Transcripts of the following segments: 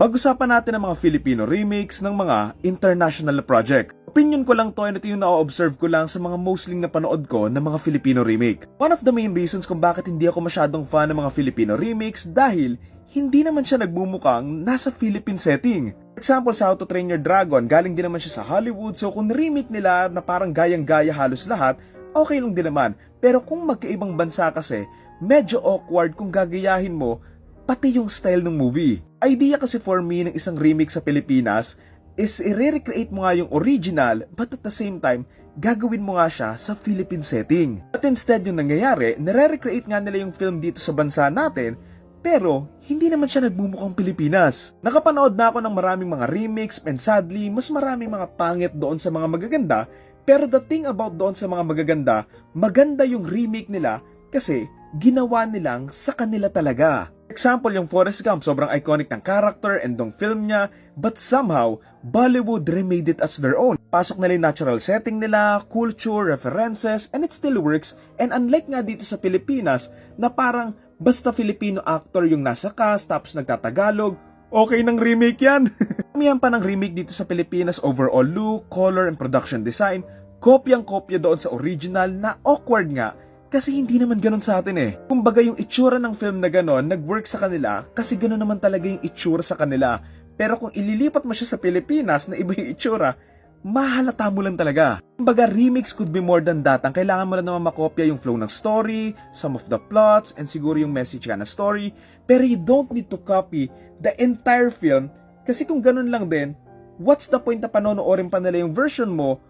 Pag-usapan natin ang mga Filipino remakes ng mga international na project. Opinion ko lang to and ito yung na-observe ko lang sa mga mostly na panood ko ng mga Filipino remake. One of the main reasons kung bakit hindi ako masyadong fan ng mga Filipino remakes dahil hindi naman siya nagmumukhang nasa Philippine setting. For example, sa How to Train Your Dragon, galing din naman siya sa Hollywood so kung remake nila na parang gayang-gaya halos lahat, okay lang din naman. Pero kung magkaibang bansa kasi, medyo awkward kung gagayahin mo pati yung style ng movie. Idea kasi for me ng isang remake sa Pilipinas is i-recreate mo nga yung original but at the same time, gagawin mo nga siya sa Philippine setting. But instead yung nangyayari, nare-recreate nga nila yung film dito sa bansa natin pero hindi naman siya nagmumukhang Pilipinas. Nakapanood na ako ng maraming mga remakes and sadly, mas maraming mga pangit doon sa mga magaganda pero the thing about doon sa mga magaganda, maganda yung remake nila kasi ginawa nilang sa kanila talaga. Example, yung Forrest Gump, sobrang iconic ng character and ng film niya, but somehow, Bollywood remade it as their own. Pasok nila yung natural setting nila, culture, references, and it still works. And unlike nga dito sa Pilipinas, na parang basta Filipino actor yung nasa cast, tapos nagtatagalog, okay ng remake yan. Kamihan pa ng remake dito sa Pilipinas, overall look, color, and production design, kopyang-kopya doon sa original na awkward nga kasi hindi naman ganun sa atin eh. Kumbaga yung itsura ng film na ganon, nag-work sa kanila kasi ganun naman talaga yung itsura sa kanila. Pero kung ililipat mo siya sa Pilipinas na iba yung itsura, mahalata mo lang talaga. Kumbaga, remakes could be more than that. Ang kailangan mo lang naman makopya yung flow ng story, some of the plots, and siguro yung message ka ng story. Pero you don't need to copy the entire film kasi kung ganun lang din, what's the point na panonoorin pa nila yung version mo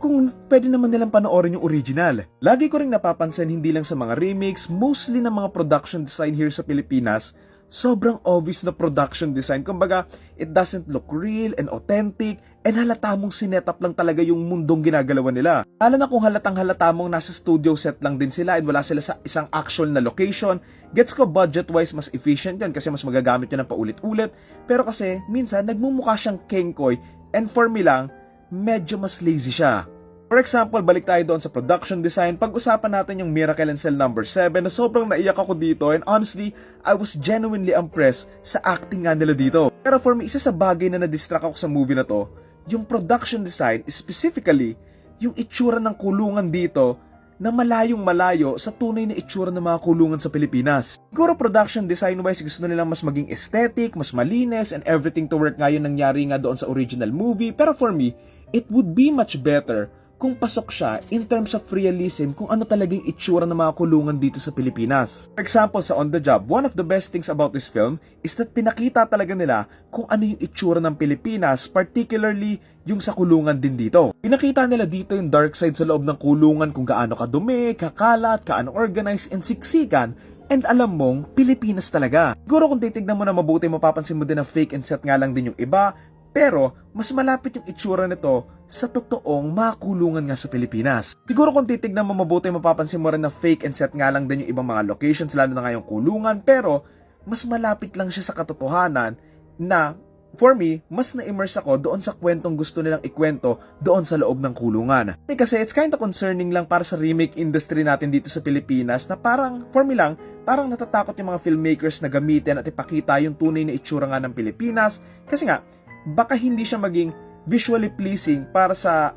kung pwede naman nilang panoorin yung original. Lagi ko rin napapansin hindi lang sa mga remakes, mostly ng mga production design here sa Pilipinas, sobrang obvious na production design. Kumbaga, it doesn't look real and authentic and halata mong sinetap lang talaga yung mundong ginagalawan nila. Lalo na kung halatang halata mong nasa studio set lang din sila and wala sila sa isang actual na location, gets ko budget-wise mas efficient yan kasi mas magagamit yun ng paulit-ulit. Pero kasi, minsan, nagmumukha siyang kengkoy and for me lang, medyo mas lazy siya. For example, balik tayo doon sa production design. Pag-usapan natin yung Miracle in Cell number 7 na sobrang naiyak ako dito and honestly, I was genuinely impressed sa acting nga nila dito. Pero for me, isa sa bagay na na-distract ako sa movie na to, yung production design, specifically, yung itsura ng kulungan dito na malayong malayo sa tunay na itsura ng mga kulungan sa Pilipinas. Siguro production design wise gusto nilang mas maging aesthetic, mas malinis, and everything to work nga yun nangyari nga doon sa original movie. Pero for me, it would be much better kung pasok siya in terms of realism kung ano talagang itsura ng mga kulungan dito sa Pilipinas. For example, sa On The Job, one of the best things about this film is that pinakita talaga nila kung ano yung itsura ng Pilipinas, particularly yung sa kulungan din dito. Pinakita nila dito yung dark side sa loob ng kulungan kung gaano kadumi, kakalat, kaano organized, and siksikan, And alam mong, Pilipinas talaga. Siguro kung titignan mo na mabuti, mapapansin mo din na fake and set nga lang din yung iba, pero, mas malapit yung itsura nito sa totoong makulungan nga sa Pilipinas. Siguro kung titignan mo mabuti, mapapansin mo rin na fake and set nga lang din yung ibang mga locations, lalo na nga yung kulungan, pero mas malapit lang siya sa katotohanan na For me, mas na-immerse ako doon sa kwentong gusto nilang ikwento doon sa loob ng kulungan. Eh, kasi it's kinda concerning lang para sa remake industry natin dito sa Pilipinas na parang, for me lang, parang natatakot yung mga filmmakers na gamitin at ipakita yung tunay na itsura nga ng Pilipinas. Kasi nga, baka hindi siya maging visually pleasing para sa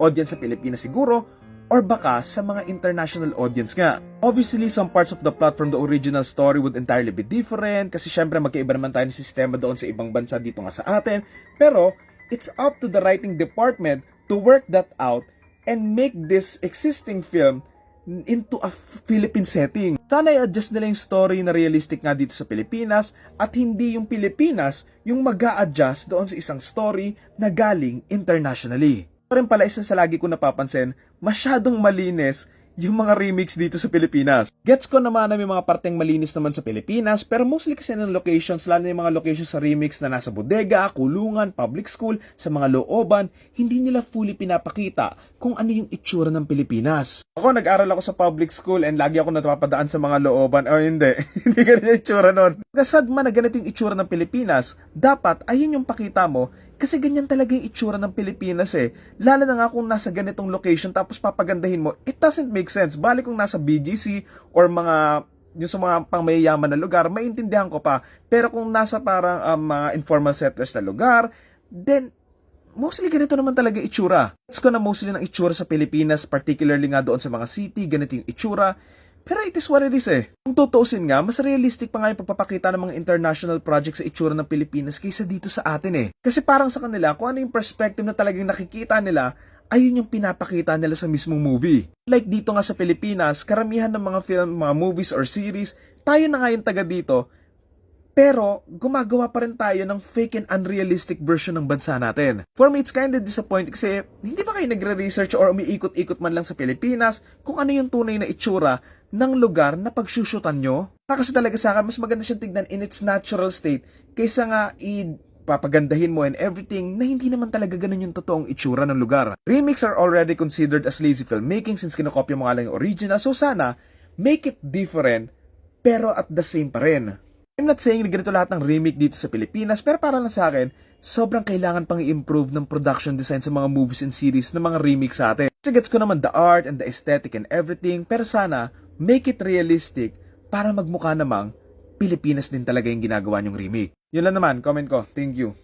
audience sa Pilipinas siguro or baka sa mga international audience nga. Obviously, some parts of the plot from the original story would entirely be different kasi syempre magkaiba naman tayo ng sistema doon sa ibang bansa dito nga sa atin. Pero, it's up to the writing department to work that out and make this existing film into a Philippine setting. Sana i-adjust nila yung story na realistic nga dito sa Pilipinas at hindi yung Pilipinas yung mag adjust doon sa isang story na galing internationally. Ito rin pala isa sa lagi ko napapansin, masyadong malinis yung mga remix dito sa Pilipinas. Gets ko naman na may mga parteng malinis naman sa Pilipinas, pero mostly kasi ng locations, lalo na yung mga locations sa remix na nasa bodega, kulungan, public school, sa mga looban, hindi nila fully pinapakita kung ano yung itsura ng Pilipinas. Ako, nag-aral ako sa public school and lagi ako napapadaan sa mga looban. Oh, hindi. hindi ganito yung itsura nun. Kasad man na ganito yung itsura ng Pilipinas, dapat ayun yung pakita mo kasi ganyan talaga yung itsura ng Pilipinas eh. Lalo na nga kung nasa ganitong location tapos papagandahin mo, it doesn't make sense. Balik kung nasa BGC or mga yung sa mga pang mayayaman na lugar, maintindihan ko pa. Pero kung nasa parang um, mga informal settlers na lugar, then mostly ganito naman talaga itsura. Gets ko na mostly ng itsura sa Pilipinas, particularly nga doon sa mga city, ganito yung itsura. Pero it is what it is eh. Kung tutuusin nga, mas realistic pa nga yung pagpapakita ng mga international projects sa itsura ng Pilipinas kaysa dito sa atin eh. Kasi parang sa kanila, kung ano yung perspective na talagang nakikita nila, ayun yung pinapakita nila sa mismong movie. Like dito nga sa Pilipinas, karamihan ng mga film, mga movies or series, tayo na nga yung taga dito, pero gumagawa pa rin tayo ng fake and unrealistic version ng bansa natin. For me, it's kinda disappointing kasi hindi ba kayo nagre-research or umiikot-ikot man lang sa Pilipinas kung ano yung tunay na itsura ng lugar na pagsyusyutan nyo? Para kasi talaga sa akin, mas maganda siyang tignan in its natural state kaysa nga i papagandahin mo and everything na hindi naman talaga ganun yung totoong itsura ng lugar. Remakes are already considered as lazy filmmaking since kinokopya mo nga lang yung original. So sana, make it different pero at the same pa rin. I'm not saying na ganito lahat ng remake dito sa Pilipinas, pero para lang sa akin, sobrang kailangan pang i-improve ng production design sa mga movies and series ng mga remake sa atin. Kasi gets ko naman the art and the aesthetic and everything, pero sana, make it realistic para magmukha namang Pilipinas din talaga yung ginagawa niyong remake. Yun lang naman, comment ko. Thank you.